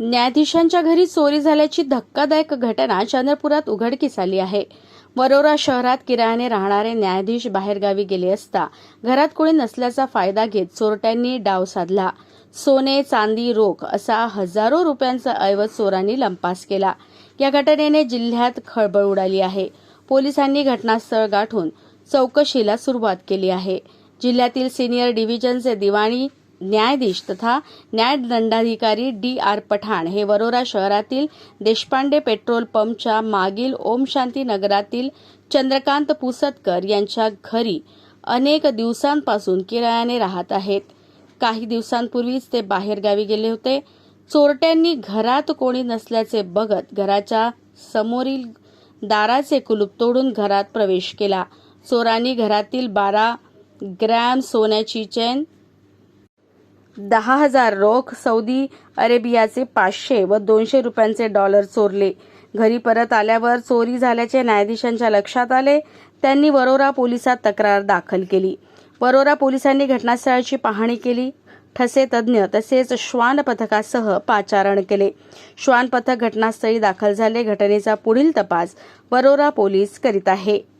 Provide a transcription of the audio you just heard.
न्यायाधीशांच्या घरी चोरी झाल्याची धक्कादायक घटना चंद्रपुरात उघडकीस आली आहे. वरोरा शहरात किरायाने राहणारे न्यायाधीश बाहेरगावी गेले असता घरात कोणी नसल्याचा फायदा घेत चोरट्यांनी डाव साधला. सोने चांदी रोख असा हजारो रुपयांचा ऐवज चोरांनी लंपास केला. या घटनेने जिल्ह्यात खळबळ उडाली आहे. पोलिसांनी घटनास्थळ गाठून चौकशीला सुरुवात केली आहे. जिल्ह्यातील सिनियर डिव्हिजनचे दिवाणी न्यायाधीश तथा न्यायदंडाधिकारी डी आर पठाण हे वरोरा शहरातील देशपांडे पेट्रोल पंपच्या मागील ओम शांती नगरातील चंद्रकांत पुसतकर यांच्या घरी अनेक दिवसांपासून किरायाने राहत आहेत. काही दिवसांपूर्वीच ते बाहेरगावी गेले होते. चोरट्यांनी घरात कोणी नसल्याचे बघत घराच्या समोरील दाराचे कुलूप तोडून घरात प्रवेश केला. चोरांनी घरातील बारा ग्रॅम सोन्याची चेन दहा हजार रोख सौदी अरेबियाचे पाचशे व दोनशे रुपयांचे डॉलर चोरले. घरी परत आल्यावर चोरी झाल्याचे न्यायाधीशांच्या लक्षात आले. त्यांनी वरोरा पोलिसात तक्रार दाखल केली. वरोरा पोलिसांनी घटनास्थळाची पाहणी केली. ठसे तज्ज्ञ तसेच श्वान पथकासह पाचारण केले. श्वान पथक घटनास्थळी दाखल झाले. घटनेचा पुढील तपास वरोरा पोलीस करीत आहे.